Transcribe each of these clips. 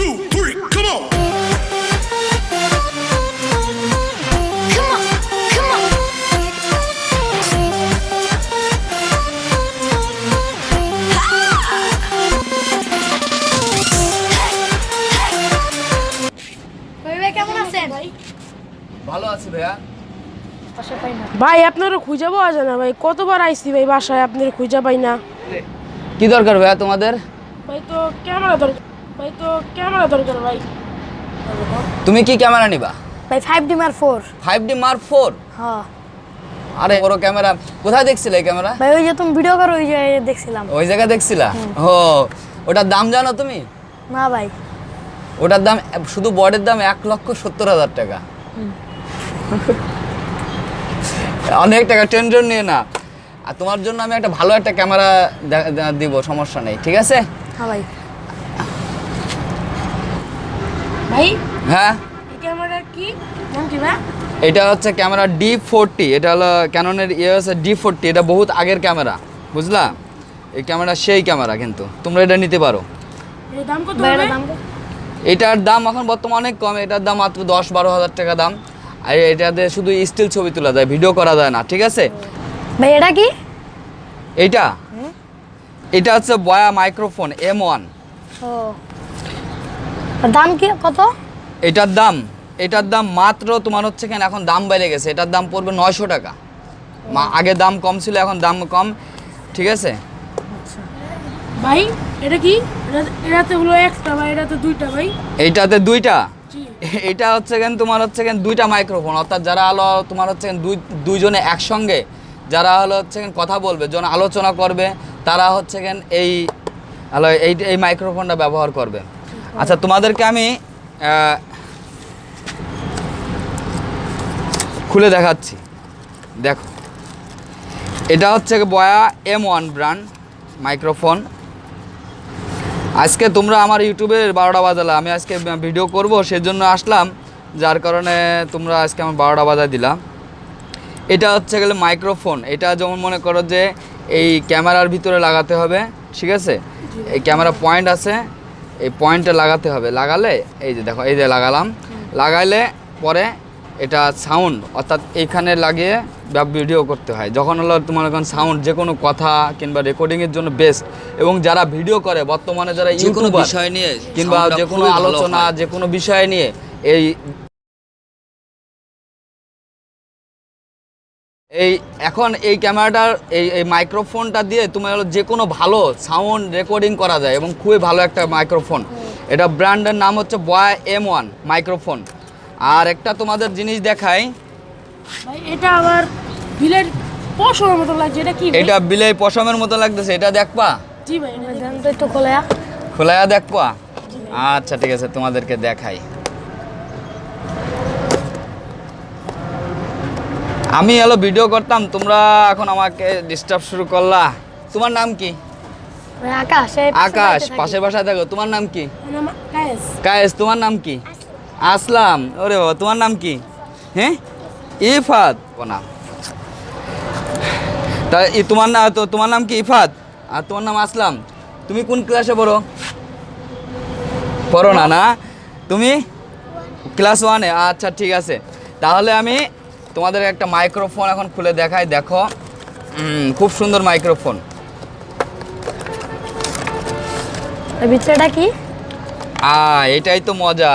two, three, come on. Come on, come on. ভাই ভাই ভালো আছি ভাইয়া। ভাই আপনারা খুঁজে পাওয়া যায় না ভাই। কতবার আইসি ভাই বাসায় আপনার খুঁজে পাই না। কি দরকার ভাইয়া তোমাদের? ভাই তো ক্যামেরা দরকার। ভাই তো ক্যামেরা দরকার ভাই। তুমি কি ক্যামেরা নিবা? ভাই five D mark four five D mark four হ্যাঁ। আরে বড় ক্যামেরা। কোথায় দেখছিলে এই ক্যামেরা? ভাই ওই যে তুমি ভিডিও করো ওই যে দেখছিলাম। ওই জায়গায় দেখছিলা? ও ওটার দাম জানো তুমি? না ভাই। ওটার দাম শুধু বডির দাম এক লক্ষ সত্তর হাজার টাকা। অনেক টাকা টেনশন নিয়ে না। আর তোমার জন্য আমি একটা ভালো একটা ক্যামেরা দিব সমস্যা নেই ঠিক আছে? হ্যাঁ ভাই। ভাই হ্যাঁ? ক্যামেরা কি? নাম কি ভাই? এটা হচ্ছে ক্যামেরা ডি ফোরটি এটা হলো ক্যাননের ইয়ে হচ্ছে ডি ফোরটি এটা বহুত আগের ক্যামেরা বুঝলা? এই ক্যামেরা সেই ক্যামেরা কিন্তু তোমরা এটা নিতে পারো। এর দাম কত ভাই হবে? এটার দাম কত? এটার দাম এখন বর্তমানে অনেক কম এটার দাম মাত্র দশ বারো হাজার টাকা দাম। আর এটাতে শুধু স্টিল ছবি তোলা যায় ভিডিও করা যায় না ঠিক আছে? ভাই এটা কি? এইটা? এটা হচ্ছে বয়া মাইক্রোফোন এম ওয়ান দাম কি কত? এটার দাম এটার দাম মাত্র তোমার হচ্ছে কেন এখন দাম বেড়ে গেছে। এটার দাম পড়বে নয়শো টাকা। মা আগে দাম কম ছিল এখন দাম কম ঠিক আছে? ভাই এটা কি? এটাতে হলো একটা ভাই এটাতে দুইটা ভাই? এইটাতে দুইটা? এটা হচ্ছে কেন তোমার হচ্ছে কেন দুইটা মাইক্রোফোন অর্থাৎ যারা হলো তোমার হচ্ছে দুই দুইজনে একসঙ্গে যারা হলো হচ্ছে কেন কথা বলবে জন আলোচনা করবে তারা হচ্ছে কেন এই এই এই মাইক্রোফোনটা ব্যবহার করবে। আচ্ছা তোমাদেরকে আমি খুলে দেখাচ্ছি। দেখো। এটা হচ্ছে বয়া এম ওয়ান ব্র্যান্ড মাইক্রোফোন। আজকে তোমরা আমার ইউটিউবের বারোটা বাজালে। আমি আজকে ভিডিও করব, সেজন্য আসলাম। যার কারণে তোমরা আজকে আমার বারোটা বাজায় দিলাম। এটা হচ্ছে গেলে মাইক্রোফোন। এটা যেমন মনে করো যে এই ক্যামেরার ভিতরে লাগাতে হবে, ঠিক আছে? এই ক্যামেরা পয়েন্ট আছে। এই পয়েন্টে লাগাতে হবে। লাগালে এই যে দেখো এই যে লাগালাম। লাগাইলে পরে এটা সাউন্ড অর্থাৎ এইখানে লাগিয়ে ভিডিও করতে হয়। যখন হলো তোমার এখন সাউন্ড যে কোনো কথা কিংবা রেকর্ডিংয়ের জন্য বেস্ট এবং যারা ভিডিও করে বর্তমানে যারা যে কোনো ইউটিউবার বিষয় নিয়ে কিংবা যে কোনো আলোচনা যে কোনো বিষয় নিয়ে এই এই এখন এই ক্যামেরাটার এই এই মাইক্রোফোনটা দিয়ে তুমি হলো যে কোনো ভালো সাউন্ড রেকর্ডিং করা যায় এবং খুবই ভালো একটা মাইক্রোফোন এটা ব্র্যান্ডের নাম হচ্ছে বয় এম ওয়ান মাইক্রোফোন আর একটা তোমাদের জিনিস দেখাই। এটা আবার বিলের পশমের মতো লাগছে এটা কি এটা বিলাই পশমের মতো লাগতেছে এটা দেখবা? জি ভাই এটা খোলায়া দেখবা? আচ্ছা ঠিক আছে তোমাদেরকে দেখাই। আমি হলো ভিডিও করতাম তোমরা এখন আমাকে ডিস্টার্ব শুরু করলা। তোমার নাম কি? আকাশ পাশের থাকি। বাসায় দেখো তোমার নাম কি? কায়েস। তোমার নাম কি? আসলাম। ওরে বাবা তোমার নাম কি? হ্যাঁ? ইফাত। ও নাম তা ই তোমার না তো তোমার নাম কি ইফাত? আর তোমার নাম আসলাম। তুমি কোন ক্লাসে পড়ো? পড়ো না না? তুমি? ক্লাস ওয়ানে আচ্ছা ঠিক আছে। তাহলে আমি তোমাদের একটা মাইক্রোফোন এখন খুলে দেখাই দেখো। খুব সুন্দর মাইক্রোফোন কি? আ এটাই তো মজা।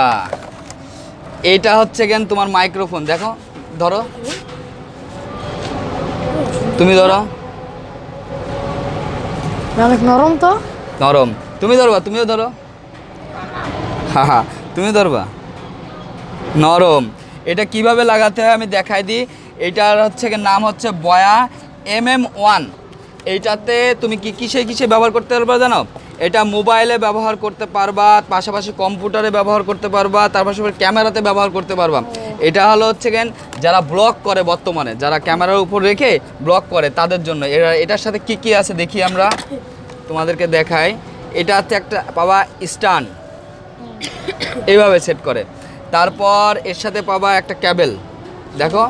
এটা হচ্ছে কেন তোমার মাইক্রোফোন দেখো ধরো। তুমি ধরো। অনেক নরম তো? নরম। তুমি ধরবা তুমিও ধরো। হা হা তুমি ধরবা। নরম। এটা কীভাবে লাগাতে হয় আমি দেখাই দিই। এটার হচ্ছে নাম হচ্ছে বয়া এম এম ওয়ান। এইটাতে তুমি কি কিসে কিসে ব্যবহার করতে পারবা জানো? এটা মোবাইলে ব্যবহার করতে পারবা, পাশাপাশি কম্পিউটারে ব্যবহার করতে পারবা, তার পাশাপাশি ক্যামেরাতে ব্যবহার করতে পারবা। এটা হলো হচ্ছে গেন যারা ব্লগ করে বর্তমানে, যারা ক্যামেরার উপর রেখে ব্লগ করে, তাদের জন্য। এরা, এটার সাথে কি কি আছে দেখি আমরা। তোমাদেরকে দেখাই। এটা হচ্ছে একটা পাবা স্ট্যান্ড এইভাবে সেট করে। তারপর এর সাথে পাবা একটা ক্যাবেল। দেখো,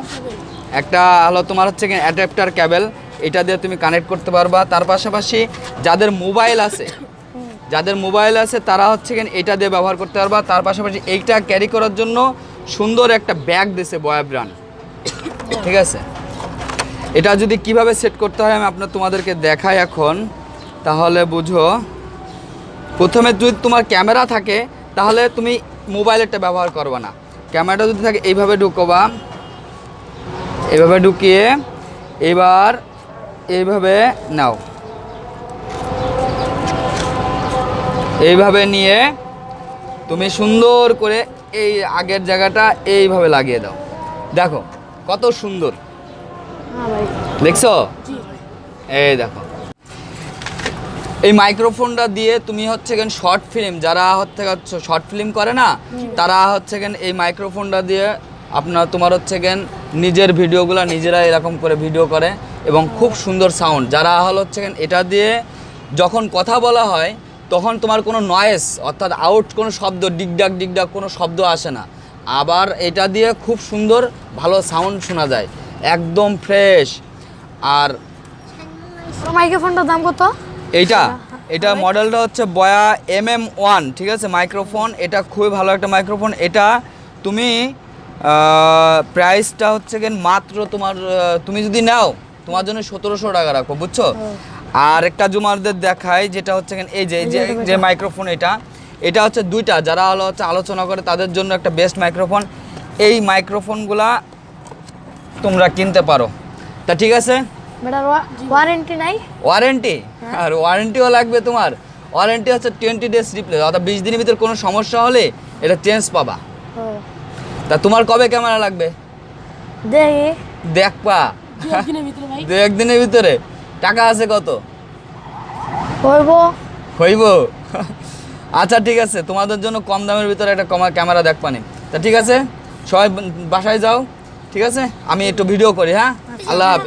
একটা হলো তোমার হচ্ছে অ্যাডাপ্টার ক্যাবেল। এটা দিয়ে তুমি কানেক্ট করতে পারবা। তার পাশাপাশি যাদের মোবাইল আছে, যাদের মোবাইল আছে, তারা হচ্ছে এটা দিয়ে ব্যবহার করতে পারবা। তার পাশাপাশি এইটা ক্যারি করার জন্য সুন্দর একটা ব্যাগ দিছে বয়া ঠিক আছে? এটা যদি কীভাবে সেট করতে হয় আমি আপনার তোমাদেরকে দেখাই এখন। তাহলে বুঝো। প্রথমে যদি তোমার ক্যামেরা থাকে, তাহলে তুমি মোবাইলেরটা ব্যবহার করবে না। ক্যামেরাটা যদি থাকে এইভাবে ঢুকোবা। এইভাবে ঢুকিয়ে এবার এইভাবে নাও। এইভাবে নিয়ে তুমি সুন্দর করে এই আগের জায়গাটা এইভাবে লাগিয়ে দাও। দেখো কত সুন্দর। হ্যাঁ দেখছ? এই দেখো। এই মাইক্রোফোনটা দিয়ে তুমি হচ্ছে কেন শর্ট ফিল্ম যারা হচ্ছে শর্ট ফিল্ম করে না তারা হচ্ছে কেন এই মাইক্রোফোনটা দিয়ে আপনার তোমার হচ্ছে কেন নিজের ভিডিওগুলো নিজেরা এরকম করে ভিডিও করে এবং খুব সুন্দর সাউন্ড। যারা হল হচ্ছে কেন এটা দিয়ে যখন কথা বলা হয় তখন তোমার কোনো নয়েস অর্থাৎ আউট কোনো শব্দ ডিগডাক ডিগডাক কোনো শব্দ আসে না। আবার এটা দিয়ে খুব সুন্দর ভালো সাউন্ড শোনা যায় একদম ফ্রেশ আর মাইক্রোফোনটার দাম কত? এইটা? এটা মডেলটা হচ্ছে বয়া এম এম ওয়ান ঠিক আছে? মাইক্রোফোন এটা খুবই ভালো একটা মাইক্রোফোন এটা তুমি প্রাইসটা হচ্ছে কেন মাত্র তোমার তুমি যদি নাও তোমার জন্য সতেরোশো টাকা রাখো বুঝছ? আর একটা জুমারদের দেখায় যেটা হচ্ছে কেন এই যে যে যে মাইক্রোফোন এটা এটা হচ্ছে দুইটা। যারা হলো হচ্ছে আলোচনা করে তাদের জন্য একটা বেস্ট মাইক্রোফোন এই মাইক্রোফোনগুলা তোমরা কিনতে পারো। তা ঠিক আছে? বেটার ওয়ারেন্টি নাই? ওয়ারেন্টি আর ওয়ারেন্টিও লাগবে তোমার। ওয়ারেন্টি হচ্ছে টোয়েন্টি ডেজ রিপ্লেস অর্থাৎ বিশ দিনের ভিতরে কোনো সমস্যা হলে এটা চেঞ্জ পাবা। তা তোমার কবে ক্যামেরা লাগবে? দেখি। দেখবা। দু একদিনের ভিতরে দু একদিনের ভিতরে। টাকা আছে কত? হইব। হইব। আচ্ছা ঠিক আছে। তোমাদের জন্য কম দামের ভিতরে একটা কমা ক্যামেরা দেখবানি তা ঠিক আছে সবাই বাসায় যাও ঠিক আছে? আমি একটু ভিডিও করি হ্যাঁ? আল্লাহ হাফেজ।